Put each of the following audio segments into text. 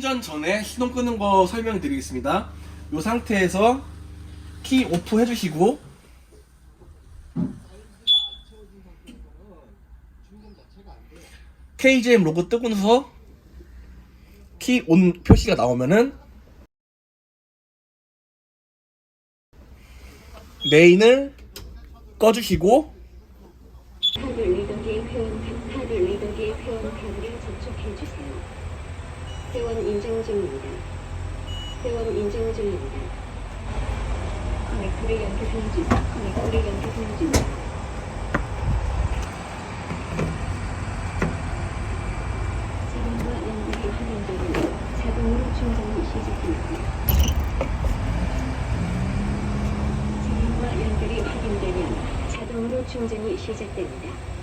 충전 전에 시동 끄는 거 설명드리겠습니다. 이 상태에서 키 오프 해주시고 KGM 로고 뜨고 나서 키 온 표시가 나오면은 메인을 꺼주시고 카드 리더기의 회원 카드 리더기의 회원 카드를 접촉해 주세요. 회원 인증 중입니다. 회원 인증 중입니다. 커넥터를 연결해 주세요. 커넥터를 연결해 주세요. 지금과 연결이 자동으로 충전이 시작됩니다.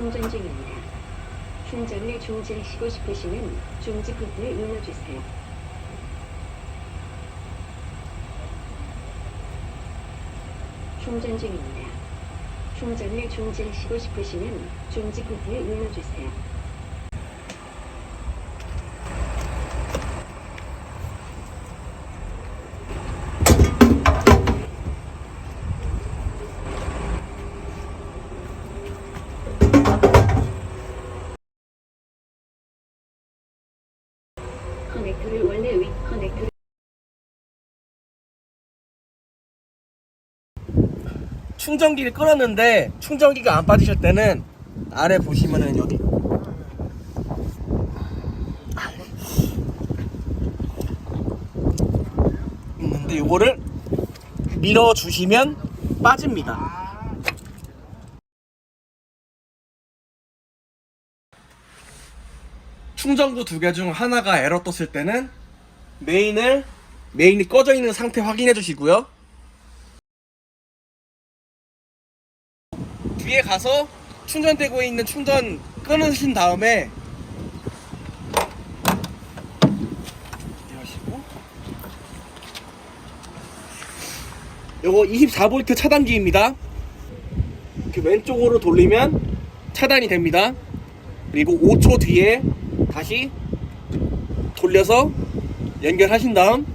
충전 중입니다. 충전을 중지하시고 싶으시면 중지 버튼을 눌러주세요. 충전 중입니다. 충전을 중지하시고 싶으시면 중지 버튼을 눌러주세요. 커넥터를 원래 위 커넥터를 충전기를 끌었는데 충전기가 안 빠지실 때는 아래 보시면은 여기 있는데 요거를 밀어 주시면 빠집니다. 충전구 두 개 중 하나가 에러 떴을 때는 메인을 메인이 꺼져 있는 상태 확인해 주시고요. 뒤에 가서 충전되고 있는 충전 끊으신 다음에 요거 24V 차단기입니다. 이렇게 왼쪽으로 돌리면 차단이 됩니다. 그리고 5초 뒤에 다시 돌려서 연결하신 다음